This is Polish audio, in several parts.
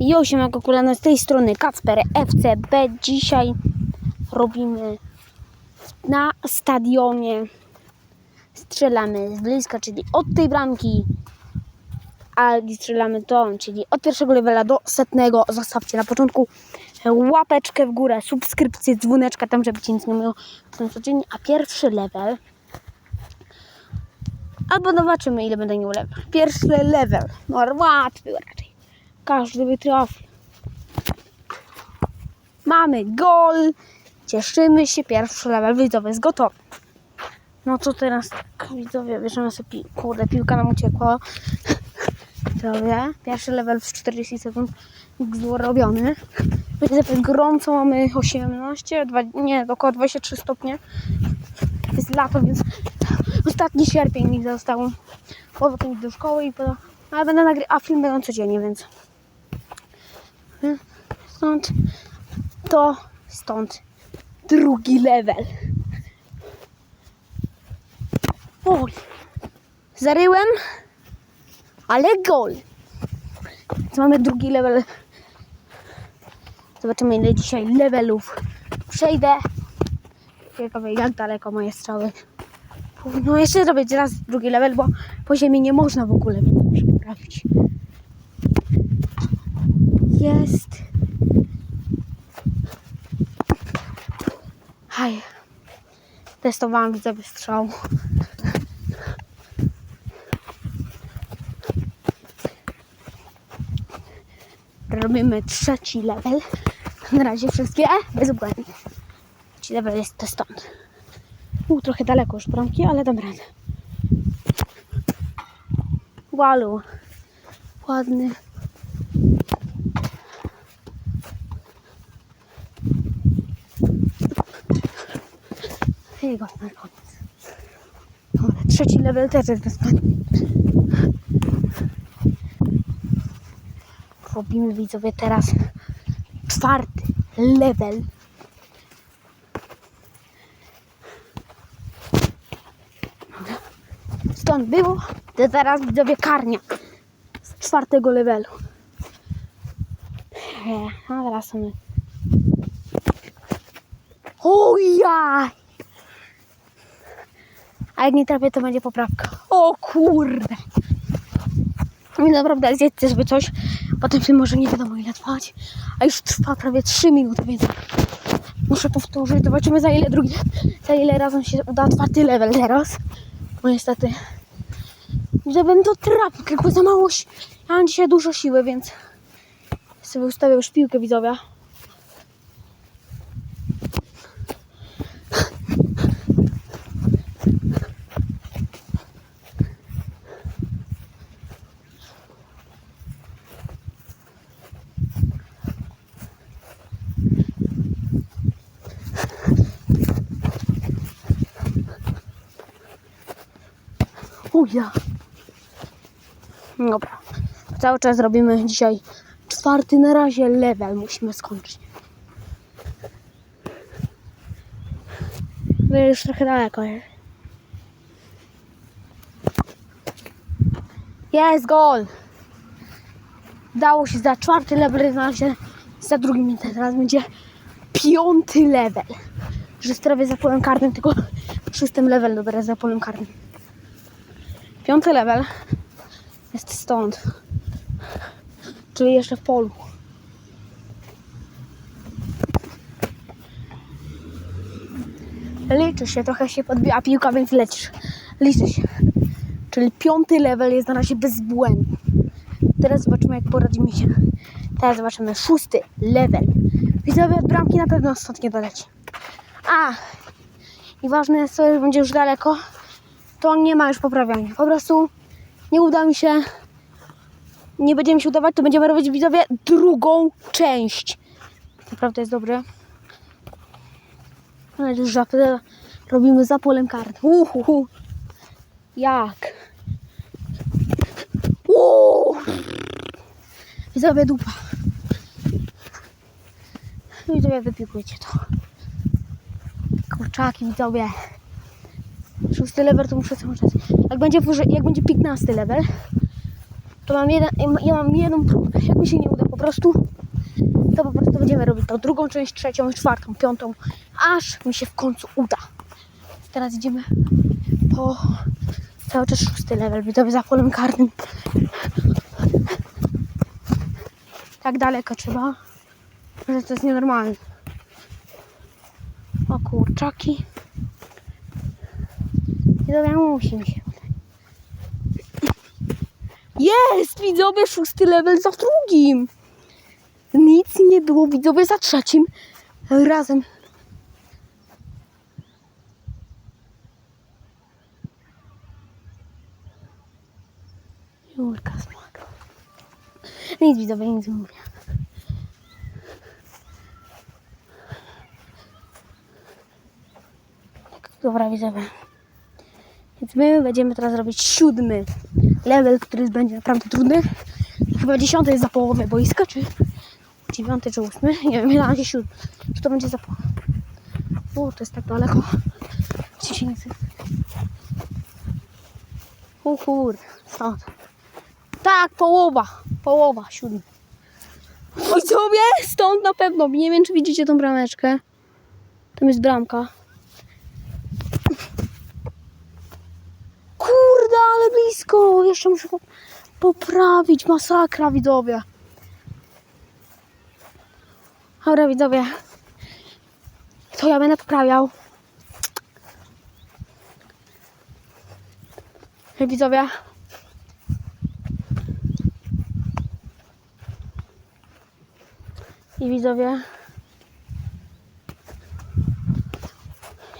Jo, siemanko kulano, z tej strony Kacper FCB. Dzisiaj robimy na stadionie. Strzelamy z bliska, czyli od tej bramki. A strzelamy to, czyli od pierwszego levela do setnego. Zostawcie na początku łapeczkę w górę, subskrypcję, dzwoneczka, tam żeby ci nic nie mówiło codziennie. A pierwszy level Albo zobaczymy, ile będę miał level. Pierwszy level. No łatwy raczej. Każdy by trafił. Mamy gol. Cieszymy się. Pierwszy level widzowie jest gotowy. No to teraz tak, widzowie, bierzemy sobie pi- Kurde, piłka nam uciekła. Widzowie, pierwszy level w 40 sekund był robiony. Widzowie, gorąco mamy 18, dwa, nie, około 23 stopnie. Jest lato, więc ostatni sierpień mi został. Końca do szkoły i po... Ale będę nagrywał, a film będą codziennie, więc... Stąd to, stąd drugi level. Oj, zaryłem, ale gol. Więc mamy drugi level. Zobaczymy ile dzisiaj levelów przejdę. Ciekawe jak daleko moje strzały. No jeszcze zrobię raz drugi level, bo po ziemi nie można w ogóle, poprawić. Jest. Haj. Testowałam widzowie strzał. Robimy trzeci level. Na razie wszystkie bezbłędne. Trzeci level jest to stąd. U, trochę daleko już bramki, ale dam radę. Walu. Ładny. I na koniec. Trzeci level też jest bezpłatny. Robimy widzowie teraz czwarty level. Stąd było, to teraz widzowie karnia z czwartego levelu. E, A teraz mamy. Ojaj! A jak nie trafię, to będzie poprawka. O kurde! I naprawdę zjedzcie sobie coś. Potem film może nie wiadomo ile trwać. A już trwa prawie 3 minuty, więc muszę powtórzyć. Zobaczymy za ile drugi, za ile razem się uda czwarty level teraz. Bo niestety żebym to trafił, tylko za mało. Ja mam dzisiaj dużo siły, więc sobie ustawię już piłkę. Dobra. Cały czas robimy dzisiaj czwarty na razie level. Musimy skończyć. Bo już trochę daleko jest. Gol! Dało się za czwarty level, na razie za drugim. Teraz będzie piąty level. Że prawie za polem karnym, tylko szóstym level dopiero za polem karnym. Piąty level jest stąd. Czyli jeszcze w polu. Liczy się, trochę się podbija piłka, więc lecisz. Liczy się. Czyli piąty level jest na razie bezbłędny. Teraz zobaczymy, jak poradzimy się. Teraz zobaczymy szósty level. Widzowie od bramki na pewno stąd nie doleci. A! I ważne jest to, że będzie już daleko, to nie ma już poprawiania. Po prostu nie uda mi się, nie będziemy się udawać, to będziemy robić widzowie drugą część. Naprawdę jest dobre. Ale już żapę robimy za polem kart. Uhuhu. Jak? Uuu. Widzowie dupa. Widzowie wypiłkujcie to. Kurczaki widzowie. Szósty level to muszę cały czas. Jak będzie, jak będzie 15 level, to mam jeden, ja mam jedną próbę. Jak mi się nie uda po prostu, to po prostu będziemy robić tą drugą część, trzecią, czwartą, piątą, aż mi się w końcu uda. Teraz idziemy po cały czas szósty level, widzowie za polem karnym. Tak daleko trzeba, że to jest nienormalne. O kurczaki. Musi mi się. Jest! Widzowie, szósty level za drugim. Nic nie było, widzowie, za trzecim razem. Jurka smak. Nic widzowie, nic nie mówię. Dobra widzowie. My będziemy teraz robić siódmy level, który będzie naprawdę trudny. Chyba dziesiąty jest za połowę boiska, czy dziewiąty, czy ósmy. Nie wiem, na razie siódmy. Czy to będzie za połowę? O, to jest tak daleko. Ci się nie chce. O stąd. Tak, połowa. Połowa, siódmy. Oj, sobie stąd na pewno. Nie wiem, czy widzicie tą brameczkę. Tam jest bramka. Kurde, blisko. Jeszcze muszę po- poprawić. Masakra, widzowie. Dobra, widzowie. To ja będę poprawiał. Widzowie. I widzowie.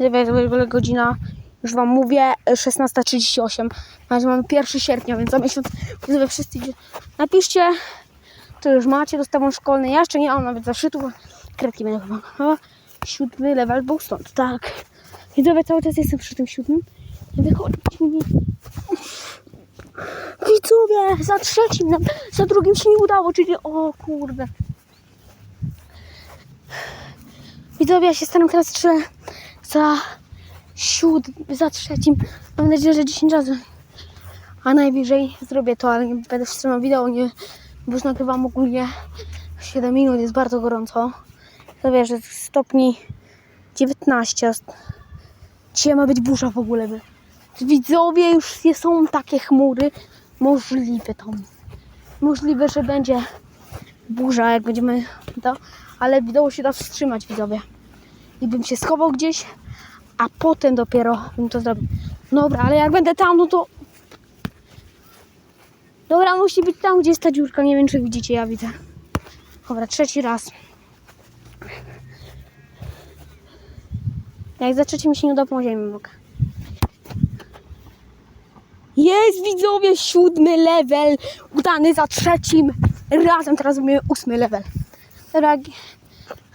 Widzowie, jest godzina, już wam mówię, 16.38. Razie mamy 1 sierpnia, więc za miesiąc widzowie wszyscy. Napiszcie, czy już macie dostawą szkolny. Ja jeszcze nie mam nawet zaszytów. Kredki będę chyba. No, siódmy level był stąd, tak. Widzowie, cały czas jestem przy tym siódmym. Nie wychodź mi. Widzowie, za trzecim, za drugim się nie udało, czyli o kurde. Widzowie, ja się staram teraz trzy za siódmym, za trzecim. Mam nadzieję, że 10 razy. A najwyżej zrobię to, ale nie będę wstrzymał wideo, nie, bo już nagrywam ogólnie 7 minut, jest bardzo gorąco. To wiesz, że stopni 19. a Dzisiaj ma być burza w ogóle. by. Widzowie, już są takie chmury. Możliwe to. Możliwe, że będzie burza, jak będziemy to, ale wideo się da wstrzymać, widzowie. I bym się schował gdzieś, a potem dopiero bym to zrobił. Dobra, ale jak będę tam, no to... Dobra, musi być tam, gdzie jest ta dziurka. Nie wiem, czy widzicie, ja widzę. Dobra, trzeci raz. Jak za trzecim się nie uda, pomoziemy mogę. Jest widzowie, siódmy level. Udany za trzecim razem. Teraz robimy ósmy level. Dobra, jak,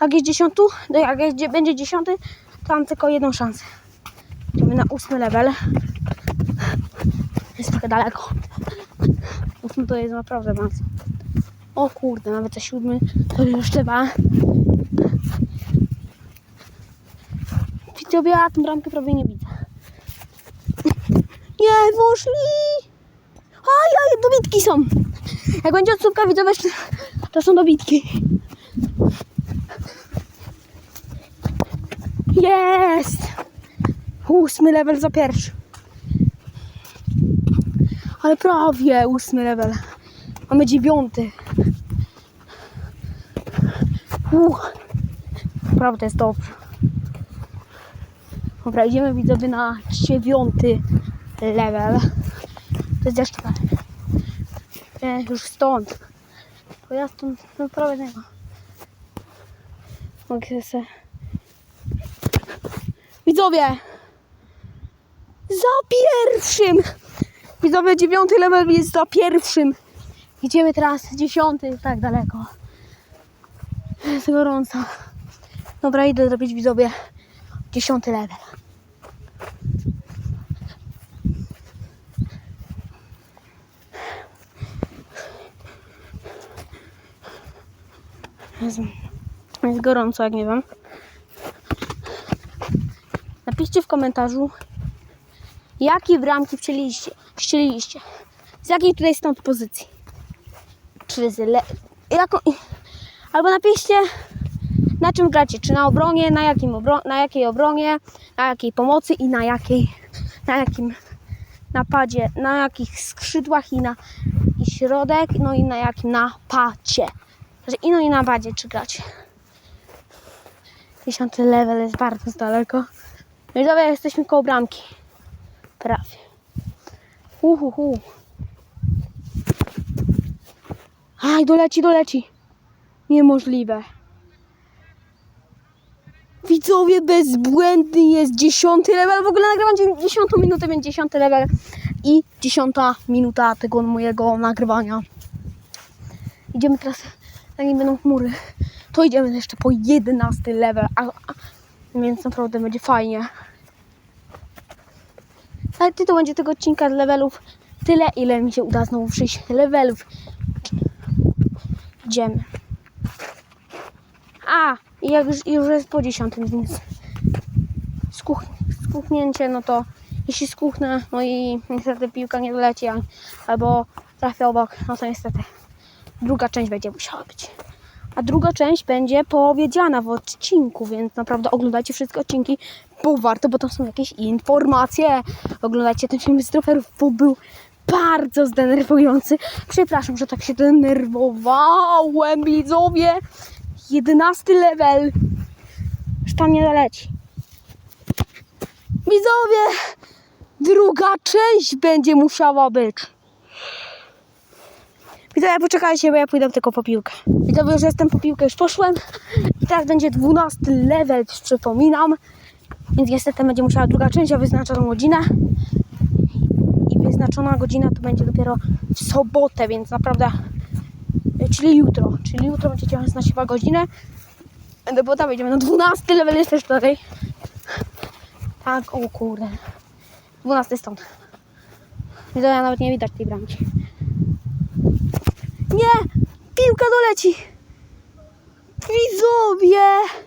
jak jest dziesiąty, no jak jest, będzie dziesiąty, to mam tylko jedną szansę. Idziemy na ósmy level. Jest trochę daleko. Ósmy to jest naprawdę bardzo. O kurde, nawet za siódmy to już trzeba. Widzowie, ja tą bramkę prawie nie widzę. Nie, poszli! Ajaj, dobitki są. Jak będzie odsłówka widzowie, to są dobitki. Jest! Ósmy level za pierwszy. Ale prawie ósmy level. Mamy dziewiąty. Uch. Naprawdę jest dobrze. Dobra, idziemy widzowie na dziewiąty level. To jest jeszcze. Nie, już stąd. Bo ja stąd no prawie nie ma. Mogę se... Widzowie! Za pierwszym! Widzowie, dziewiąty level jest za pierwszym. Idziemy teraz dziesiąty, tak daleko. Jest gorąco. Dobra, idę zrobić widzowie dziesiąty level. Jezu. Jest gorąco, jak nie wiem. Napiszcie w komentarzu, jakie bramki wcieliście, wcieliliście. Z jakiej tutaj stąd pozycji? Czy z, le- albo napiszcie na czym gracie, czy na obronie, na, jakim obro, na jakiej obronie, na jakiej pomocy i na jakiej, na jakim napadzie, na jakich skrzydłach i na i środek, no i na jakim napadzie. Znaczy, i no i czy gracie. 10 level jest bardzo daleko. No i dobra, jesteśmy koło bramki. Prawie. Uhuhu. Aj, doleci, doleci. Niemożliwe. Widzowie, bezbłędny jest dziesiąty level. W ogóle nagrywam dzie- dziesiątą minutę, więc dziesiąty level i dziesiąta minuta tego mojego nagrywania. Idziemy teraz, zanim będą chmury, to idziemy jeszcze po jedenasty level, a, a, więc naprawdę będzie fajnie. Ale ty to będzie tego odcinka z levelów tyle, ile mi się uda znowu przyjść levelów. Idziemy. A, jak już, już jest po dziesiątym, więc skuch, skuchnięcie, no to jeśli skuchnę, no i niestety piłka nie doleci, albo trafia obok, no to niestety druga część będzie musiała być. A druga część będzie powiedziana w odcinku, więc naprawdę oglądajcie wszystkie odcinki, bo warto, bo tam są jakieś informacje. Oglądajcie ten film z troferów, bo był bardzo zdenerwujący. Przepraszam, że tak się denerwowałem, widzowie. Jedenasty level. Już tam nie doleci. Widzowie, druga część będzie musiała być. Widzowie, poczekajcie, bo ja pójdę tylko po piłkę. Widzowie, już jestem po piłkę, już poszłem. I teraz będzie dwunasty level, przypominam. Więc niestety będzie musiała druga część, a wyznaczoną godzinę. I wyznaczona godzina to będzie dopiero w sobotę, więc naprawdę czyli jutro, czyli jutro będziecie znać chyba godzinę. No bo tam będziemy na 12 level jest też tutaj. Tak, o kurde. 12 stąd. Widzę, ja nawet nie widać tej bramki. Nie! Piłka doleci! Widzowie!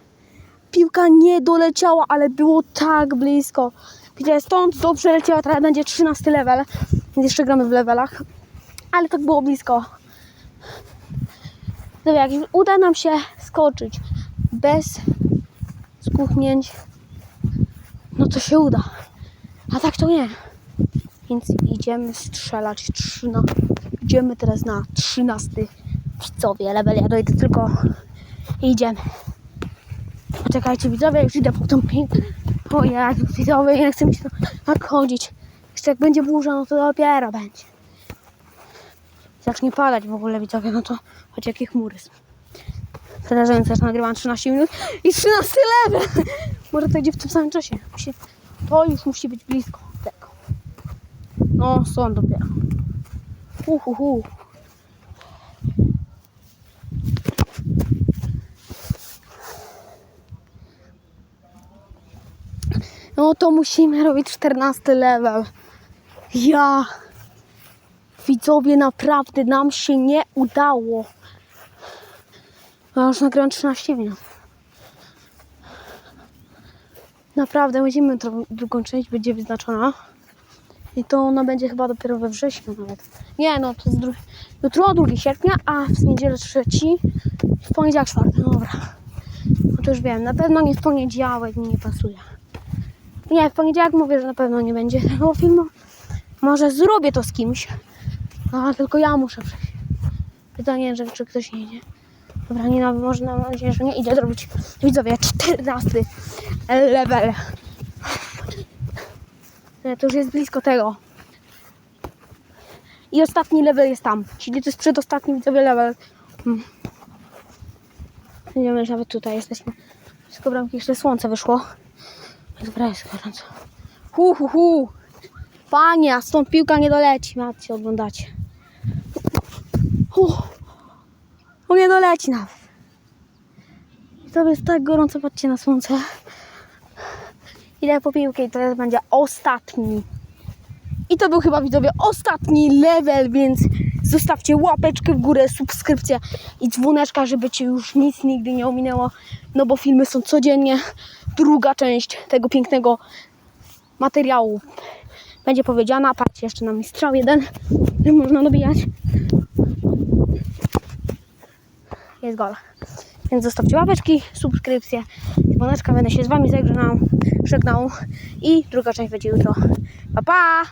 Piłka nie doleciała, ale było tak blisko. Gdzie stąd dobrze leciała, teraz będzie 13 level. Więc jeszcze gramy w levelach. Ale tak było blisko. Dobra, jak uda nam się skoczyć bez skuchnięć, no to się uda. A tak to nie. Więc idziemy strzelać. Trzyna... Idziemy teraz na 13 widzowie level. Ja dojdę tylko i idziemy. Poczekajcie widzowie, już idę po tą. O ja, widzowie, nie chcę mi się tak chodzić. Jeszcze jak będzie burza, no to dopiero będzie. Zacznie padać w ogóle widzowie, no to choć jakie chmury są. Przerażające, też nagrywam 13 minut i 13 level. Może to idzie w tym samym czasie. Musi, to już musi być blisko tego. No, są dopiero. Uhuhu. No to musimy robić 14 level. Ja. Widzowie, naprawdę nam się nie udało. Ja już nagrywam 13 minut. Naprawdę, musimy drugą- część, będzie wyznaczona. I to ona będzie chyba dopiero we wrześniu nawet. Nie, no to jest drugi, jutro 2 sierpnia, a w niedzielę 3, w poniedziałek 4. No dobra. No to już wiem, na pewno nie w poniedziałek mi nie pasuje. Nie, w poniedziałek mówię, że na pewno nie będzie tego filmu. Może zrobię to z kimś. A tylko ja muszę przejść. Pytanie, że czy ktoś nie idzie. Dobra, nie no, może mam nadzieję, że nie idzie zrobić. Widzowie, 14 level. Nie, To już jest blisko tego. I ostatni level jest tam. Czyli to jest przedostatni widzowie level. Hmm. Idziemy nawet tutaj, jesteśmy. Wszystko bramki, jeszcze słońce wyszło. Dobra, jest gorąco. Hu, hu, hu. Panie, a stąd piłka nie doleci. Macie, oglądacie. Uff. O, nie doleci nawet. I to jest tak gorąco, patrzcie na słońce. Idę po piłkę i teraz będzie ostatni. I to był chyba widzowie ostatni level, więc zostawcie łapeczkę w górę, subskrypcję i dzwoneczka, żeby cię już nic nigdy nie ominęło. No bo filmy są codziennie. Druga część tego pięknego materiału będzie powiedziana. Patrzcie jeszcze na strzał jeden, który można dobijać. jest gol. Więc zostawcie łapeczki, subskrypcje, dzwoneczka, będę się z wami żegnał, żegnał i druga część będzie jutro. Pa, pa!